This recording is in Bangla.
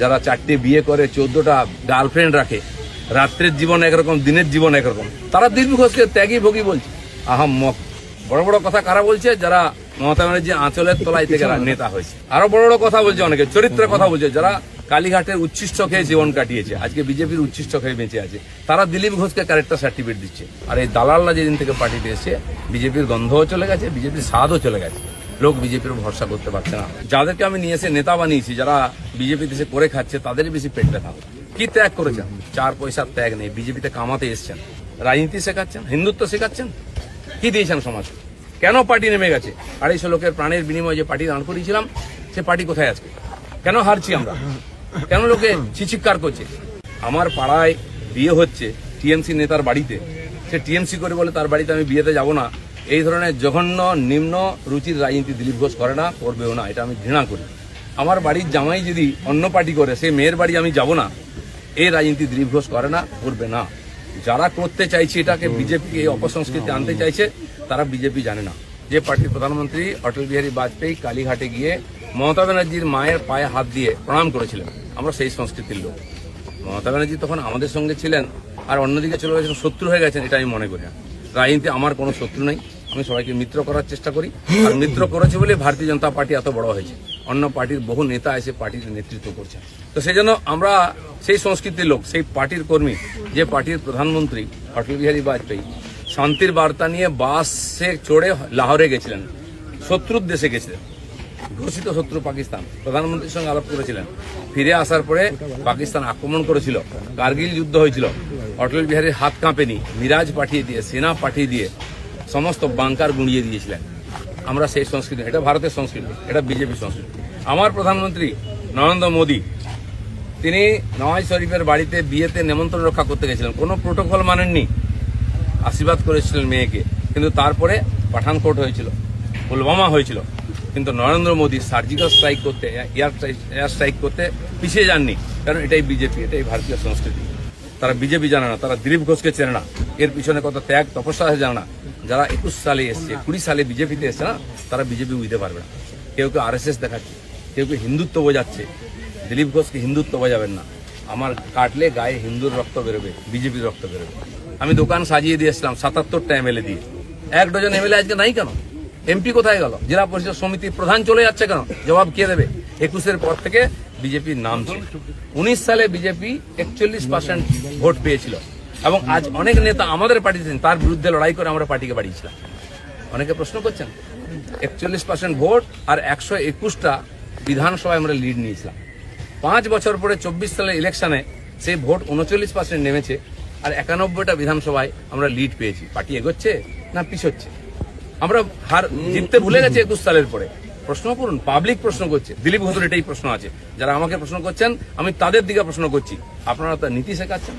যারা চারটে বিয়ে করে চোদ্দটা গার্লফ্রেন্ড রাখে রাত্রের জীবন একরকম দিনের জীবন একরকম। তারা দিলীপ ঘোষকে ত্যাগী ভোগী বলছে। আহাম মক। বড় বড় কথা কারা বলছে? যারা মমতা ব্যানার্জি আঁচলের তলায় থেকে নেতা হয়েছে। আরও বড় বড় কথা বলছে অনেকে চরিত্রের কথা বলছে। যারা কালীঘাটের উচ্ছিষ্ট খেয়ে জীবন কাটিয়েছে আজকে বিজেপির উচ্ছিষ্ট খেয়ে বেঁচে আছে তারা দিলীপ ঘোষকে ক্যারেক্টার সার্টিফিকেট দিচ্ছে। আর এই দালালরা যেদিন থেকে পার্টিতে এসছে বিজেপির গন্ধও চলে গেছে বিজেপির স্বাদও চলে গেছে। লোক বিজেপির ভরসা করতে পারছে না। যাদেরকে আমি নিয়ে এসে নেতা বানিয়েছি, যারা বিজেপি দেশে করে খাচ্ছে, তাদেরই বেশি পেট ব্যথা কি ত্যাগ করেছেন? চার পয়সার ত্যাগ নেই, বিজেপিতে কামাতে এসছেন। রাজনীতি শেখাচ্ছেন, হিন্দুত্ব শেখাচ্ছেন? কি দিয়েছেন সমাজ? কেন পার্টি নেমে গেছে? আড়াইশো লোকের প্রাণের বিনিময়ে যে পার্টি দাঁড় করিয়েছিলাম, সে পার্টি কোথায় আজকে? কেন হারছি আমরা? কেন লোকে চিচিৎকার করছে? আমার পাড়ায় বিয়ে হচ্ছে টিএমসি নেতার বাড়িতে। সে টিএমসি করে বলে তার বাড়িতে আমি বিয়েতে যাব না। এই ধরনের জঘন্য, নিম্ন রুচির রাজনীতি দিলীপ ঘোষ করে না, করবেও না, এটা আমি ঘৃণা করি। আমার বাড়ির জামাই যদি অন্য পার্টি করে সেই মেয়ের বাড়ি আমি যাব না। এই রাজনীতি দিলীপ ঘোষ করে না, করবে না। যারা করতে চাইছে এটাকে বিজেপি এই অপসংস্কৃতি আনতে চাইছে, তারা বিজেপি জানে না। যে পার্টির প্রধানমন্ত্রী অটল বিহারী বাজপেয়ী কালীঘাটে গিয়ে মমতা ব্যানার্জির মায়ের পায়ে হাত দিয়ে প্রণাম করেছিলেন। আমরা সেই সংস্কৃতির লোক। মমতা ব্যানার্জি তখন আমাদের সঙ্গে ছিলেন, আর অন্যদিকে চলে গেছেন, শত্রু হয়ে গেছেন, এটা আমি মনে করি রাজনীতি আমার কোনো শত্রু নেই। আমি সবাইকে মিত্র করার চেষ্টা করি। আর মিত্র করেছে বলে ভারতীয় জনতা পার্টি এত বড় হয়েছে। অন্য পার্টির বহু নেতা এসে পার্টির নেতৃত্ব করছে। তো সেই জন্য আমরা সেই সংস্কৃতির লোক, সেই পার্টির কর্মী, যে পার্টির প্রধানমন্ত্রী, অটল বিহারী বাজপেয়ী, শান্তির বার্তা নিয়ে বাসে চড়ে লাহোরে গেছিলেন, শত্রুর দেশে গেছিলেন, ঘোষিত শত্রু পাকিস্তান, প্রধানমন্ত্রীর সঙ্গে আলাপ করেছিলেন। ফিরে আসার পরে পাকিস্তান আক্রমণ করেছিল, কার্গিল যুদ্ধ হয়েছিল, অটল বিহারীর হাত কাঁপেনি, মিরাজ পাঠিয়ে দিয়ে, সেনা পাঠিয়ে দিয়ে সমস্ত বাংকার গুঁড়িয়ে দিয়েছিলেন। আমরা সেই সংস্কৃতি, এটা ভারতের সংস্কৃতি, এটা বিজেপি সংস্কৃতি। আমার প্রধানমন্ত্রী নরেন্দ্র মোদী, তিনি নওয়াজ শরীফের বাড়িতে বিয়েতে নেমন্ত্রণ রক্ষা করতে গেছিলেন। কোনো প্রোটোকল মানেননি। আশীর্বাদ করেছিলেন মেয়েকে। কিন্তু তারপরে পাঠানকোট হয়েছিল, পুলওয়ামা হয়েছিল। কিন্তু নরেন্দ্র মোদী সার্জিক্যাল স্ট্রাইক করতে, এয়ার এয়ার স্ট্রাইক করতে পিছিয়ে যাননি। কারণ এটাই বিজেপি, এটাই ভারতীয় সংস্কৃতি। তারা বিজেপি জানে না, তারা দিলীপ ঘোষকে চেনে না। এর পিছনে কত ত্যাগ, তপস্যা জানে না। যারা একুশ সালে এসছে, কুড়ি সালে বিজেপিতে এসছে না, তারা বিজেপি বুঝতে পারবে না। কেউ কেউ আর দেখাচ্ছে, কেউ কেউ হিন্দুত্ব বোঝাচ্ছে। দিলীপ ঘোষকে হিন্দুত্ব বোঝাবেন না। আমার কাটলে গায়ে হিন্দুর রক্ত বেরোবে, বিজেপির রক্ত বেরোবে। আমি দোকান সাজিয়ে দিয়েছিলাম সাতাত্তরটা এমএলএ দিয়ে। এক ডজন এমএলএ আজকে নাই কেন? এমপি কোথায় গেল? জেলা পরিষদ সমিতির প্রধান চলে যাচ্ছে কেন? জবাব কে দেবে? একুশের পর থেকে বিজেপির নাম ছিল। উনিশ সালে বিজেপি একচল্লিশ পার্সেন্ট ভোট পেয়েছিল। এবং আজ অনেক নেতা আমাদের পার্টিতে তার বিরুদ্ধে লড়াই করে আমরা পার্টিকে বাড়িয়েছিলাম। অনেকে প্রশ্ন করছেন, একচল্লিশ পার্সেন্ট ভোট আর একশো একুশটা বিধানসভায় আমরা লিড নিয়েছিলাম। পাঁচ বছর পরে চব্বিশ সালের ইলেকশনে সেই ভোট উনচল্লিশ পার্সেন্ট নেমেছে আর একানব্বইটা বিধানসভায় আমরা লিড পেয়েছি। পার্টি এগোচ্ছে না পিছোচ্ছে? আমরা হার জিততে ভুলে গেছি একুশ সালের পরে। প্রশ্ন করুন পাবলিক প্রশ্ন করছে। দিলীপ ঘোষের এটাই প্রশ্ন আছে। যারা আমাকে প্রশ্ন করছেন, আমি তাদের দিকে প্রশ্ন করছি। আপনারা তার নীতি শেখাচ্ছেন।